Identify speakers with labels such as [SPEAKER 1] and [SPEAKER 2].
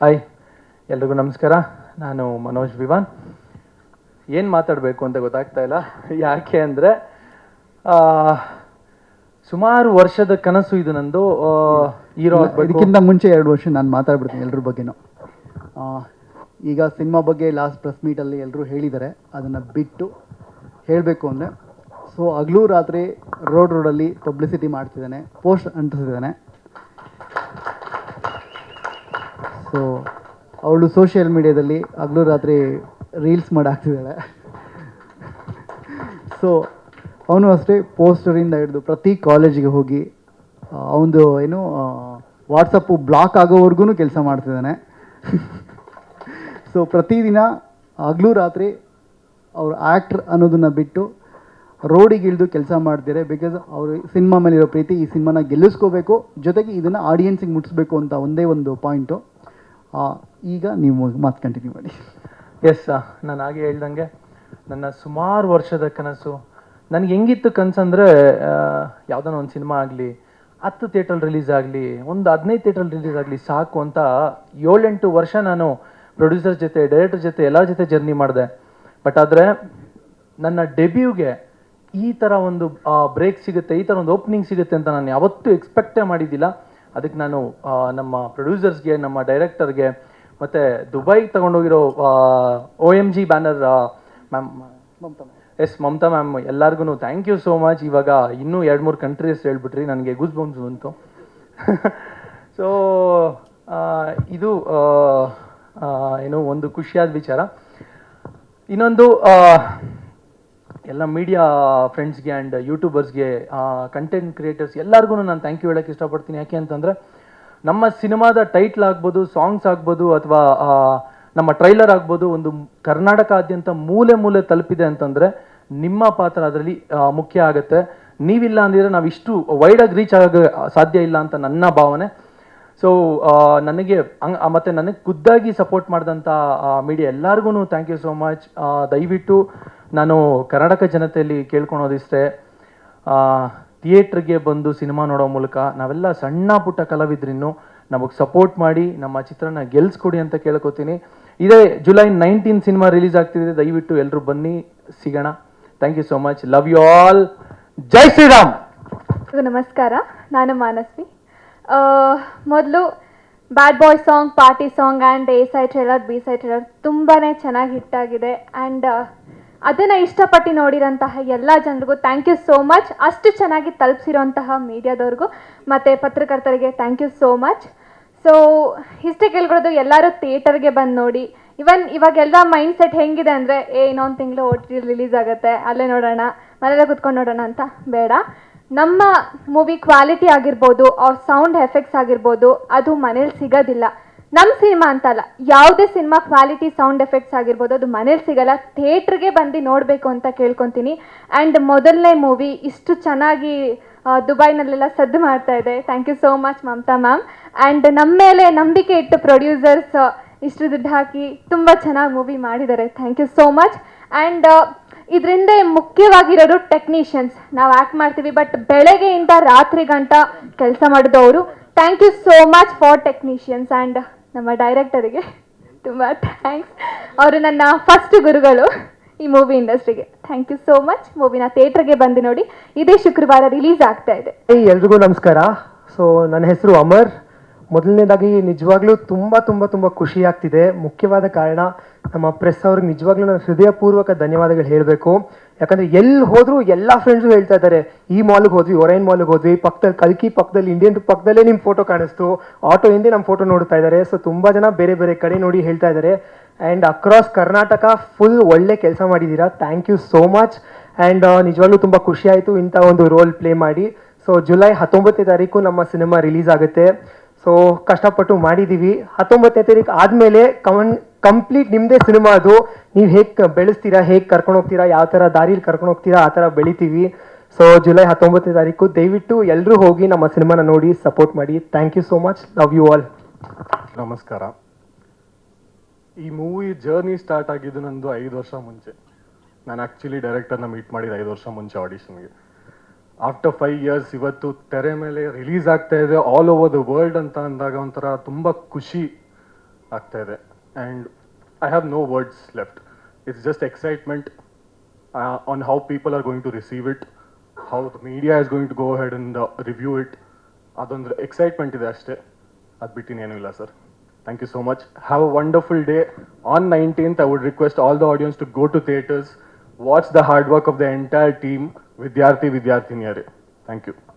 [SPEAKER 1] Hi ಎಲ್ರಿಗೂ ನಮಸ್ಕಾರ. ನಾನು ಮನೋಜ್ ವಿವಾನ್. ಏನು ಮಾತಾಡಬೇಕು ಅಂತ ಗೊತ್ತಾಗ್ತಾ ಇಲ್ಲ. ಯಾಕೆ ಅಂದರೆ ಸುಮಾರು ವರ್ಷದ ಕನಸು ಇದು ನಂದು. ಹೀರೋ
[SPEAKER 2] ಇದಕ್ಕಿಂತ ಮುಂಚೆ ಎರಡು ವರ್ಷ ನಾನು ಮಾತಾಡ್ಬಿಡ್ತೀನಿ ಎಲ್ರ ಬಗ್ಗೆನೂ. ಆ, ಈಗ ಸಿನಿಮಾ ಬಗ್ಗೆ ಲಾಸ್ಟ್ ಪ್ರೆಸ್ ಮೀಟಲ್ಲಿ ಎಲ್ಲರೂ ಹೇಳಿದ್ದಾರೆ ಅದನ್ನು ಬಿಟ್ಟು ಹೇಳಬೇಕು ಅಂದರೆ ಸೊ ಹಗಲು ರಾತ್ರಿ ರೋಡ್ ರೋಡಲ್ಲಿ ಪಬ್ಲಿಸಿಟಿ ಮಾಡ್ತಿದ್ದಾನೆ ಪೋಸ್ಟ್ ಅಂಟಿಸಿದ್ದಾನೆ. ಸೊ ಅವಳು ಸೋಷಿಯಲ್ ಮೀಡಿಯಾದಲ್ಲಿ ಹಗಲು ರಾತ್ರಿ ರೀಲ್ಸ್ ಮಾಡಾಕ್ತಿದ್ದಾಳೆ. ಸೊ ಅವನು ಅಷ್ಟೇ ಪೋಸ್ಟರಿಂದ ಹಿಡಿದು ಪ್ರತಿ ಕಾಲೇಜಿಗೆ ಹೋಗಿ ಅವನದು ಏನು ವಾಟ್ಸಪ್ಪು ಬ್ಲಾಕ್ ಆಗೋವರೆಗೂ ಕೆಲಸ ಮಾಡ್ತಿದ್ದಾನೆ. ಸೊ ಪ್ರತಿದಿನ ಹಗಲು ರಾತ್ರಿ ಅವರು ಆ್ಯಕ್ಟ್ರ್ ಅನ್ನೋದನ್ನು ಬಿಟ್ಟು ರೋಡಿಗೆ ಇಳಿದು ಕೆಲಸ ಮಾಡ್ತಾರೆ ಬಿಕಾಸ್ ಅವರು ಸಿನಿಮಾ ಮೇಲಿರೋ ಪ್ರೀತಿ ಈ ಸಿನಿಮಾನ ಗೆಲ್ಲಿಸ್ಕೋಬೇಕು, ಜೊತೆಗೆ ಇದನ್ನು ಆಡಿಯನ್ಸಿಗೆ ಮುಟ್ಟಿಸ್ಬೇಕು ಅಂತ ಒಂದೇ ಒಂದು ಪಾಯಿಂಟು ಈಗ ನೀವು ಮಾತು ಕಂಟಿನ್ಯೂ ಮಾಡಿ.
[SPEAKER 1] ಎಸ್ ನಾನು ಹಾಗೆ ಹೇಳ್ದಂಗೆ ನನ್ನ ಸುಮಾರು ವರ್ಷದ ಕನಸು. ನನಗೆ ಹೆಂಗಿತ್ತು ಕನಸಂದರೆ ಯಾವುದಾನ ಒಂದು ಸಿನಿಮಾ ಆಗಲಿ, ಹತ್ತು ಥಿಯೇಟ್ರಲ್ಲಿ ರಿಲೀಸ್ ಆಗಲಿ, ಒಂದು ಹದಿನೈದು ಥಿಯೇಟ್ರಲ್ಲಿ ರಿಲೀಸ್ ಆಗಲಿ ಸಾಕು ಅಂತ ಏಳೆಂಟು ವರ್ಷ ನಾನು ಪ್ರೊಡ್ಯೂಸರ್ ಜೊತೆ ಡೈರೆಕ್ಟರ್ ಜೊತೆ, ಎಲ್ಲರ ಜೊತೆ ಜರ್ನಿ ಮಾಡಿದೆ. ಬಟ್ ಆದರೆ ನನ್ನ ಡೆಬ್ಯೂಗೆ ಈ ಥರ ಒಂದು ಬ್ರೇಕ್ ಸಿಗುತ್ತೆ, ಈ ಥರ ಒಂದು ಓಪನಿಂಗ್ ಸಿಗುತ್ತೆ ಅಂತ ನಾನು ಯಾವತ್ತೂ ಎಕ್ಸ್ಪೆಕ್ಟೇ ಮಾಡಿದ್ದಿಲ್ಲ. ಅದಕ್ಕೆ ನಾನು ನಮ್ಮ ಪ್ರೊಡ್ಯೂಸರ್ಸ್ಗೆ ನಮ್ಮ ಡೈರೆಕ್ಟರ್ಗೆ ಮತ್ತು Dubai ತಗೊಂಡೋಗಿರೋ O M G banner ma'am S Mamata ma'am ಎಲ್ಲರಿಗೂ ಥ್ಯಾಂಕ್ ಯು ಸೋ ಮಚ್ ಇವಾಗ ಇನ್ನೂ ಎರಡು ಮೂರು ಕಂಟ್ರೀಸ್ ಹೇಳ್ಬಿಟ್ರಿ, ನನಗೆ ಗುಸ್ ಬಂತು. ಬಂತು ಸೊ ಇದು ಏನು, ಒಂದು ಖುಷಿಯಾದ ವಿಚಾರ. ಇನ್ನೊಂದು ಎಲ್ಲ ಮೀಡಿಯಾ ಫ್ರೆಂಡ್ಸ್ಗೆ ಆ್ಯಂಡ್ ಯೂಟ್ಯೂಬರ್ಸ್ಗೆ ಕಂಟೆಂಟ್ ಕ್ರಿಯೇಟರ್ಸ್ ಎಲ್ಲರಿಗೂ ನಾನು ಥ್ಯಾಂಕ್ ಯು ಹೇಳೋಕ್ಕೆ ಇಷ್ಟಪಡ್ತೀನಿ. ಯಾಕೆ ಅಂತಂದರೆ, ನಮ್ಮ ಸಿನಿಮಾದ ಟೈಟ್ಲ್ ಆಗ್ಬೋದು ಸಾಂಗ್ಸ್ ಆಗ್ಬೋದು, ಅಥವಾ ನಮ್ಮ ಟ್ರೈಲರ್ ಆಗ್ಬೋದು, ಒಂದು ಕರ್ನಾಟಕಾದ್ಯಂತ ಮೂಲೆ ಮೂಲೆ ತಲುಪಿದೆ ಅಂತಂದರೆ, ನಿಮ್ಮ ಪಾತ್ರ ಅದರಲ್ಲಿ ಮುಖ್ಯ ಆಗುತ್ತೆ. ನೀವಿಲ್ಲ ಅಂದಿದ್ರೆ ನಾವು ಇಷ್ಟು ವೈಡಾಗಿ ರೀಚ್ ಆಗ ಸಾಧ್ಯ ಇಲ್ಲ ಅಂತ ನನ್ನ ಭಾವನೆ. ಸೊ ನನಗೆ ಮತ್ತು ನನಗೆ ಖುದ್ದಾಗಿ ಸಪೋರ್ಟ್ ಮಾಡಿದಂಥ ಮೀಡಿಯಾ ಎಲ್ಲರಿಗೂ ಥ್ಯಾಂಕ್ ಯು ಸೋ ಮಚ್ ದಯವಿಟ್ಟು ನಾನು ಕರ್ನಾಟಕ ಜನತೆಯಲ್ಲಿ ಕೇಳ್ಕೊಳೋದಿಷ್ಟೇ ಥಿಯೇಟ್ರಿಗೆ ಬಂದು ಸಿನಿಮಾ ನೋಡೋ ಮೂಲಕ ನಾವೆಲ್ಲ ಸಣ್ಣ ಪುಟ್ಟ ಕಲಾವಿದ್ರಿನ್ನು ನಮಗೆ ಸಪೋರ್ಟ್ ಮಾಡಿ, ನಮ್ಮ ಚಿತ್ರನ ಗೆಲ್ಸ್ಕೊಡಿ ಅಂತ ಕೇಳ್ಕೊತೀನಿ. ಇದೇ ಜುಲೈ ನೈನ್ಟೀನ್ ಸಿನಿಮಾ ರಿಲೀಸ್ ಆಗ್ತಿದೆ, ದಯವಿಟ್ಟು ಎಲ್ಲರೂ ಬನ್ನಿ, ಸಿಗೋಣ. Thank you so much love you all Jai Shriram.
[SPEAKER 3] ನಮಸ್ಕಾರ. ನಾನು ಮಾನಸ್ವಿ. ಮೊದಲು bad boy song party song and A side trailer B side trailer ತುಂಬಾ ಚೆನ್ನಾಗಿ ಹಿಟ್ಟಾಗಿದೆ ಆ್ಯಂಡ್ ಅದನ್ನು ಇಷ್ಟಪಟ್ಟು ನೋಡಿರೋಂತಹ ಎಲ್ಲ ಜನರಿಗೂ ಥ್ಯಾಂಕ್ ಯು ಸೋ ಮಚ್ ಅಷ್ಟು ಚೆನ್ನಾಗಿ ತಲುಪಿಸಿರೋಂತಹ ಮೀಡಿಯಾದವ್ರಿಗೂ ಮತ್ತು ಪತ್ರಕರ್ತರಿಗೆ thank you so much so ಇಷ್ಟೇ ಕೇಳ್ಕೊಳ್ಳೋದು ಎಲ್ಲರೂ ಥಿಯೇಟರ್ಗೆ ಬಂದು ನೋಡಿ. ಇವನ್ ಇವಾಗೆಲ್ಲ ಮೈಂಡ್ ಸೆಟ್ ಹೆಂಗಿದೆ ಅಂದರೆ, ಏ, ಇನ್ನೊಂದು ತಿಂಗಳು ಓ ರಿಲೀಸ್ ಆಗುತ್ತೆ. ಅಲ್ಲೇ ನೋಡೋಣ, ಮನೇಲೆ ಕುತ್ಕೊಂಡು ನೋಡೋಣ ಅಂತ ಬೇಡ. ನಮ್ಮ ಮೂವಿ ಕ್ವಾಲಿಟಿ ಆಗಿರ್ಬೋದು ಅವ್ರ ಸೌಂಡ್ ಎಫೆಕ್ಟ್ಸ್ ಆಗಿರ್ಬೋದು, ಅದು ಮನೇಲಿ ಸಿಗೋದಿಲ್ಲ. ನಮ್ಮ ಸಿನಿಮಾ ಅಂತಲ್ಲ, ಯಾವುದೇ ಸಿನಿಮಾ ಕ್ವಾಲಿಟಿ ಸೌಂಡ್ ಎಫೆಕ್ಟ್ಸ್ ಆಗಿರ್ಬೋದು, ಅದು ಮನೇಲಿ ಸಿಗಲ್ಲ, ಥಿಯೇಟ್ರಿಗೆ ಬಂದು ನೋಡಬೇಕು ಅಂತ ಕೇಳ್ಕೊತೀನಿ. ಆ್ಯಂಡ್ ಮೊದಲನೇ ಮೂವಿ ಇಷ್ಟು ಚೆನ್ನಾಗಿ ದುಬೈನಲ್ಲೆಲ್ಲ ಸದ್ದು ಮಾಡ್ತಾ ಇದೆ. Thank you so much Mamata ma'am. And ನಮ್ಮ ಮೇಲೆ ನಂಬಿಕೆ ಇಟ್ಟು ಪ್ರೊಡ್ಯೂಸರ್ಸ್ ಇಷ್ಟು ದುಡ್ಡು ಹಾಕಿ ತುಂಬ ಚೆನ್ನಾಗಿ ಮೂವಿ ಮಾಡಿದ್ದಾರೆ. Thank you so much and ಇದರಿಂದ ಮುಖ್ಯವಾಗಿರೋರು ಟೆಕ್ನಿಷಿಯನ್ಸ್ ನಾವು ಆ್ಯಕ್ಟ್ ಮಾಡ್ತೀವಿ ಬಟ್ ಬೆಳಗ್ಗೆಯಿಂದ ರಾತ್ರಿ ಗಂಟ ಕೆಲಸ ಮಾಡಿದವರು. Thank you so much for technicians and ನಮ್ಮ ಡೈರೆಕ್ಟರಿಗೆ ತುಂಬ ಥ್ಯಾಂಕ್ಸ್ ಅವರು ನನ್ನ ಫಸ್ಟ್ ಗುರುಗಳು ಈ ಮೂವಿ ಇಂಡಸ್ಟ್ರಿಗೆ ಥ್ಯಾಂಕ್ ಯು ಸೋ ಮಚ್ ಮೂವಿನ ಥಿಯೇಟ್ರಿಗೆ ಬಂದು ನೋಡಿ, ಇದೇ ಶುಕ್ರವಾರ ರಿಲೀಸ್ ಆಗ್ತಾ ಇದೆ.
[SPEAKER 4] ಎಲ್ರಿಗೂ ನಮಸ್ಕಾರ. ಸೊ ನನ್ನ ಹೆಸರು ಅಮರ್. ಮೊದಲನೇದಾಗಿ ನಿಜವಾಗ್ಲೂ ತುಂಬ ತುಂಬ ತುಂಬ ಖುಷಿ ಆಗ್ತಿದೆ. ಮುಖ್ಯವಾದ ಕಾರಣ ನಮ್ಮ ಪ್ರೆಸ್ ಅವ್ರಿಗೆ ನಿಜವಾಗ್ಲೂ ನಾನು ಹೃದಯಪೂರ್ವಕ ಧನ್ಯವಾದಗಳು ಹೇಳಬೇಕು. ಯಾಕಂದ್ರೆ ಎಲ್ಲಿ ಹೋದ್ರು ಎಲ್ಲ ಫ್ರೆಂಡ್ಸು ಹೇಳ್ತಾ ಇದ್ದಾರೆ, ಈ ಮಾಲ್ಗೆ ಹೋದ್ವಿ ಒರೈನ್ ಮಾಲ್ಗೆ ಹೋದ್ವಿ, ಪಕ್ಕದಲ್ಲಿ ಕಲ್ಕಿ ಪಕ್ಕದಲ್ಲಿ ಇಂಡಿಯನ್ ಪಕ್ಕದಲ್ಲೇ ನಿಮ್ಮ ಫೋಟೋ ಕಾಣಿಸ್ತು. ಆಟೋ ಹಿಂದೆ ನಮ್ಮ ಫೋಟೋ ನೋಡ್ತಾ ಇದ್ದಾರೆ. ಸೊ ತುಂಬ ಜನ ಬೇರೆ ಬೇರೆ ಕಡೆ ನೋಡಿ ಹೇಳ್ತಾ ಇದ್ದಾರೆ. ಆ್ಯಂಡ್ ಅಕ್ರಾಸ್ ಕರ್ನಾಟಕ ಫುಲ್ ಒಳ್ಳೆ ಕೆಲಸ ಮಾಡಿದ್ದೀರಾ thank you so much and ನಿಜವಾಗ್ಲೂ ತುಂಬ ಖುಷಿ ಆಯಿತು ಇಂಥ ಒಂದು ರೋಲ್ ಪ್ಲೇ ಮಾಡಿ. ಸೊ ಜುಲೈ ಹತ್ತೊಂಬತ್ತನೇ ತಾರೀಕು ನಮ್ಮ ಸಿನಿಮಾ ರಿಲೀಸ್ ಆಗುತ್ತೆ. ಸೊ ಕಷ್ಟಪಟ್ಟು ಮಾಡಿದ್ದೀವಿ ಹತ್ತೊಂಬತ್ತನೇ ತಾರೀಕು ಆದಮೇಲೆ ಕಮನ್ ಕಂಪ್ಲೀಟ್ ನಿಮ್ಮದೇ ಸಿನಿಮಾ ಅದು. ನೀವು ಹೇಗೆ ಬೆಳೆಸ್ತೀರಾ, ಹೇಗೆ ಕರ್ಕೊಂಡು ಹೋಗ್ತೀರಾ, ಯಾವ ಥರ ದಾರಿಲಿ ಕರ್ಕೊಂಡು ಹೋಗ್ತೀರಾ, ಆ ಥರ ಬೆಳಿತೀವಿ. ಸೊ ಜುಲೈ ಹತ್ತೊಂಬತ್ತನೇ ತಾರೀಕು ದಯವಿಟ್ಟು ಎಲ್ಲರೂ ಹೋಗಿ ನಮ್ಮ ಸಿನಿಮಾನ ನೋಡಿ ಸಪೋರ್ಟ್ ಮಾಡಿ. Thank you so much love you all
[SPEAKER 5] ನಮಸ್ಕಾರ. ಈ ಮೂವಿ ಜರ್ನಿ ಸ್ಟಾರ್ಟ್ ಆಗಿದ್ದು ನಂದು ಐದು ವರ್ಷ ಮುಂಚೆ. ನಾನು ಆ್ಯಕ್ಚುಲಿ ಡೈರೆಕ್ಟರ್ನ ಮೀಟ್ ಮಾಡಿದ ಐದು ವರ್ಷ ಮುಂಚೆ ಆಡಿಷನ್ಗೆ ಆಫ್ಟರ್ ಫೈವ್ ಇಯರ್ಸ್ ಇವತ್ತು ತೆರೆ ಮೇಲೆ ರಿಲೀಸ್ ಆಗ್ತಾ ಇದೆ. ಆಲ್ ಓವರ್ ದ ವರ್ಲ್ಡ್ ಅಂತ ಅಂದಾಗ ಒಂಥರ ತುಂಬ ಖುಷಿ ಆಗ್ತಾ ಇದೆ. And I have no words left it's just excitement on how people are going to receive it how the media is going to go head in the review it ಅದೊಂದು excitement ಇದೆ ಅಷ್ಟೇ. ಅದು ಬಿಟ್ಟಿನೇನೂ ಇಲ್ಲ sir thank you so much have a wonderful day on nineteenth I would request all the audience to go to theatres watch the hard work of the entire team, Vidyarthi Vidyarthiniyare. Thank you.